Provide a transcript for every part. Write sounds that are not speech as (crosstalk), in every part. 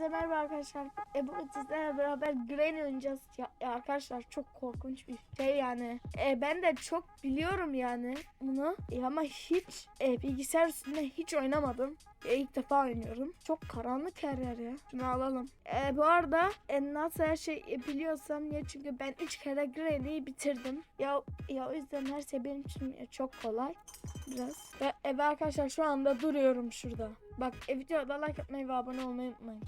Hepinize merhaba arkadaşlar. E bugün sizlerle beraber Granny oynayacağız. Ya, ya arkadaşlar çok korkunç bir şey yani. E ben de çok biliyorum yani bunu. E, ama hiç e, bilgisayar üstünde hiç oynamadım. E, ilk defa oynuyorum. Çok karanlık her yer ya. Şunu alalım. E, bu arada e, nasıl her şey biliyorsam ya çünkü ben 3 kere Granny'yi bitirdim. Ya, ya o yüzden her şey benim için e, çok kolay. Biraz. Ve, e, ve arkadaşlar şu anda duruyorum şurada. Bak e, videoda like atmayı ve abone olmayı unutmayın.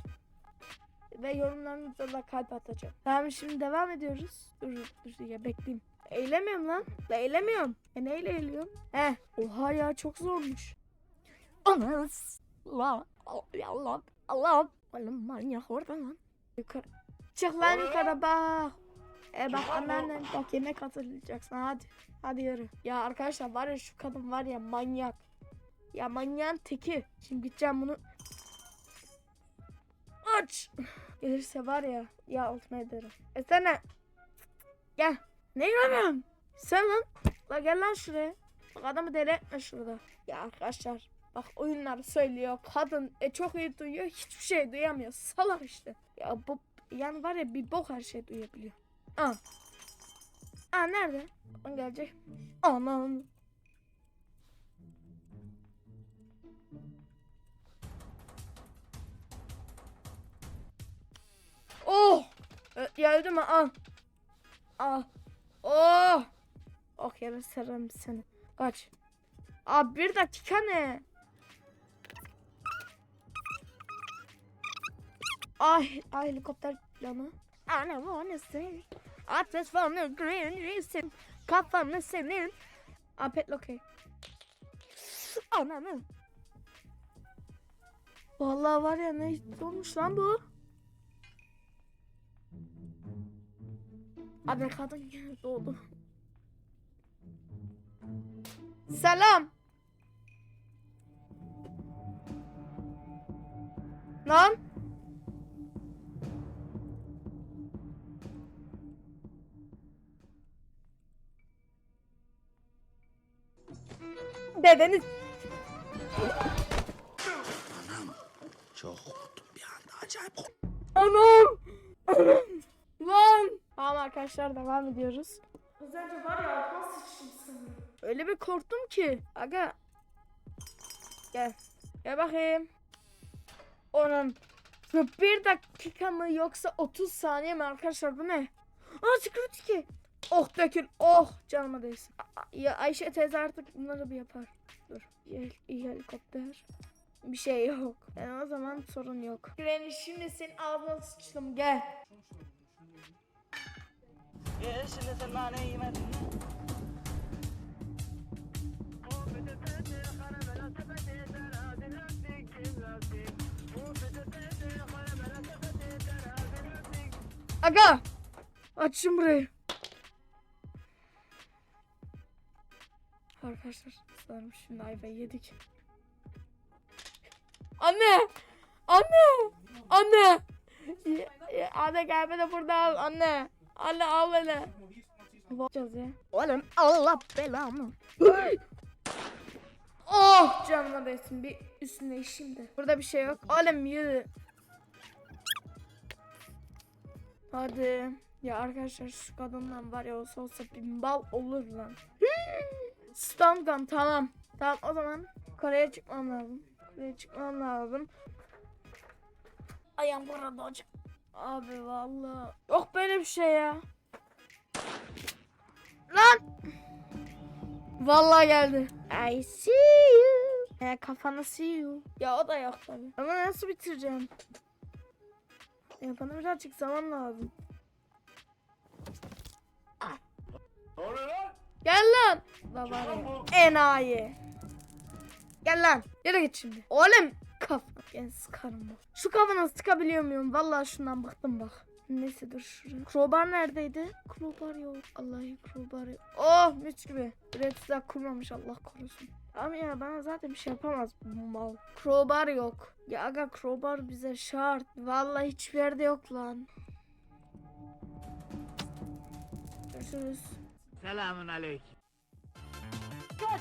Ve yorumlarınızda da kalp atacağım. Tamam şimdi devam ediyoruz. Dur dur ya bekleyeyim. Eğlemiyorum lan. La eğlemiyorum. E neyle eğliyorum? He. Oha ya çok zormuş. Anas. La. Allah. Allah. Oğlum manyak orada lan. Yukarı. Çık lan yukarı bak. E bak anneannen bak yemek hazırlayacaksın hadi. Hadi yürü. Ya arkadaşlar var ya şu kadın var ya manyak. Ya manyağın teki. Şimdi gideceğim bunu. Aç. Gelirse var ya. Ya altıma ederim. E sen Gel. Ne görüyorsun? Sen lan. La gel lan şuraya. Bak adamı deli etme şurada. Ya arkadaşlar. Bak oyunlar söylüyor. Kadın e, çok iyi duyuyor. Hiçbir şey duyamıyor. Salak işte. Ya bu yani var ya bir bok her şey duyabiliyor. Aa. Aa nerede? O gelecek. Anam. Geldi mi? Al. Al. Oh! Oh yere serem seni. Kaç. Abi bir dakika ne? Ay, ay helikopter planı. Anam onu senin. Ateş fanı green resim. Kafamı senin. Aa pet okey. Ananı. Vallahi var ya ne olmuş lan bu? Abi kadın geldi oldu. Selam. Lan. Dedeniz. Çok korktum bir anda acayip korktum. Anam. Anam. Lan. Tamam arkadaşlar devam ediyoruz. Az önce var ya altıma sıçtım. Öyle bir korktum ki. Aga. Gel. Gel bakayım. Onun. Bir dakika mı yoksa 30 saniye mi arkadaşlar bu ne? Aa security ki. Oh dökül. Oh canıma değsin. Ya Ayşe teyze artık bunları bir yapar. Dur. İyi helikopter. Bir şey yok. Yani o zaman sorun yok. Granny şimdi senin ağzına sıçtım gel. Yeşil elmane yemedim. Aga! Açın burayı. Arkadaşlar sanırım şimdi ayvayı yedik. Anne! Anne! Anne! Anne gelme de burada al anne. Anne al beni. Bakacağız ya. Oğlum Allah belamı. oh canıma değsin bir üstüne işim de. Burada bir şey yok. Oğlum yürü. Hadi. Ya arkadaşlar şu kadından var ya olsa olsa bir bal olur lan. Stun gun tamam. Tamam o zaman Kore'ye çıkmam lazım. Kore'ye çıkmam lazım. Ayağım burada hocam. Abi vallahi. Yok böyle bir şey ya. Lan. Vallahi geldi. I see you. Ya kafana see you. Ya o da yok tabii. Ama nasıl bitireceğim? Ya bana birazcık zaman lazım. Ne oluyor lan? Gel lan. Ya. Enayi. Gel lan. Yere git şimdi. Oğlum kaf. Ben sıkarım bak. Şu kafana sıkabiliyor muyum? Vallahi şundan bıktım bak. Neyse dur şuraya. Crowbar neredeydi? Crowbar yok. Vallahi crowbar yok. Oh mis gibi. Red kurmamış Allah korusun. Ama ya bana zaten bir şey yapamaz bu mal. Crowbar yok. Ya aga crowbar bize şart. Vallahi hiçbir yerde yok lan. Görüşürüz. Selamun aleyküm. Gel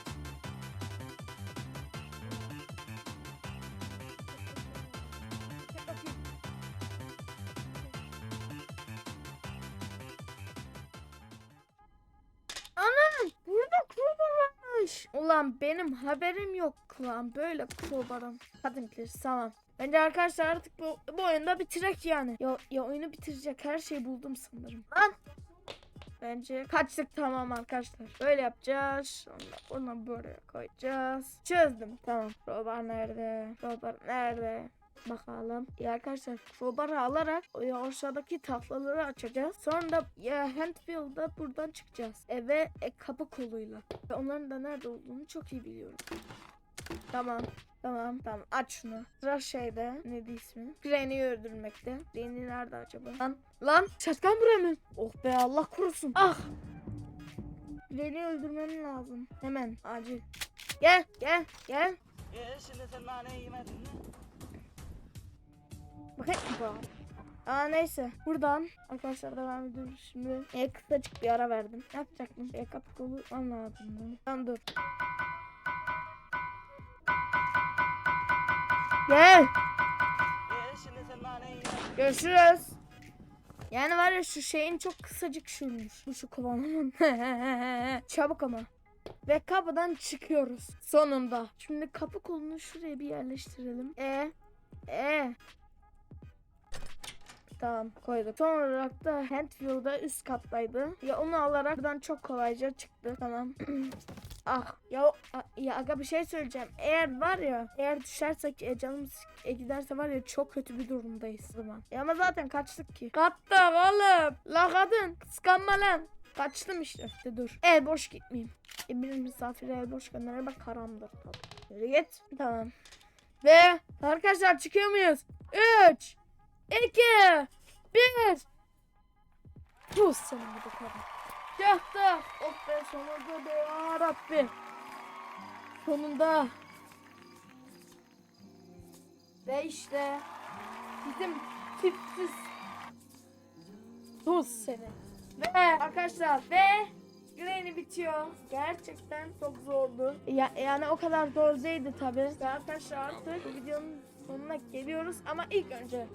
Ulan benim haberim yok lan böyle crowbar'ım. Hadi bitir tamam. Bence arkadaşlar artık bu, bu oyunda bitirek yani. Ya, ya oyunu bitirecek her şeyi buldum sanırım. Lan. Bence kaçtık tamam arkadaşlar. Böyle yapacağız. Sonra onu böyle koyacağız. Çözdüm. Tamam. Crowbar nerede? Crowbar nerede? Bakalım. Ya arkadaşlar crowbar'ı alarak ya aşağıdaki taklaları açacağız. Sonra da ya handwheel'da buradan çıkacağız. Eve e, kapı koluyla. Ve onların da nerede olduğunu çok iyi biliyorum. Tamam. Tamam tamam aç şunu. Sıra şeyde neydi ismi? Granny'i öldürmekte. Granny nerede acaba? Lan lan şatkan buraya mı? Oh be Allah korusun. Ah. Granny'i öldürmem lazım. Hemen acil. Gel gel gel. Bakayım. Aa neyse buradan arkadaşlar devam ediyoruz şimdi. E, kısacık bir ara verdim. Ne yapacaktım? E, kapı kolu anladım. Tamam dur. Gel. Görüşürüz. Yani var ya şu şeyin çok kısacık şuymuş. Bu şu kovanın. (laughs) Çabuk ama. Ve kapıdan çıkıyoruz. Sonunda. Şimdi kapı kolunu şuraya bir yerleştirelim. E. E. Tamam koyduk. Son olarak da Handwheel'da üst kattaydı. Ya onu alarak buradan çok kolayca çıktı. Tamam. (clears throat) ah ya, ya aga bir şey söyleyeceğim. Eğer var ya eğer düşersek e, canımız e, giderse var ya çok kötü bir durumdayız zaman. Ya ama zaten kaçtık ki. Kattık oğlum. La kadın kıskanma lan. Kaçtım işte. İşte dur. El boş gitmeyeyim. E, bir misafire el boş gönderir bak karamdır. Yürü git. Tamam. Ve arkadaşlar çıkıyor muyuz? 3 2 1 Bu senin bu kadar. Çıktı. Oh be sonunda be ya Rabbi. Sonunda. Ve işte bizim tipsiz Tuz seni. Ve arkadaşlar ve Granny bitiyor. Gerçekten çok zordu. Ya, yani o kadar zor değildi tabi. Ve arkadaşlar artık videonun sonuna geliyoruz. Ama ilk önce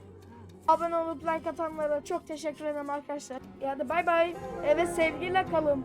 abone olup like atanlara çok teşekkür ederim arkadaşlar. Yani bay bay. Eve sevgiyle kalın.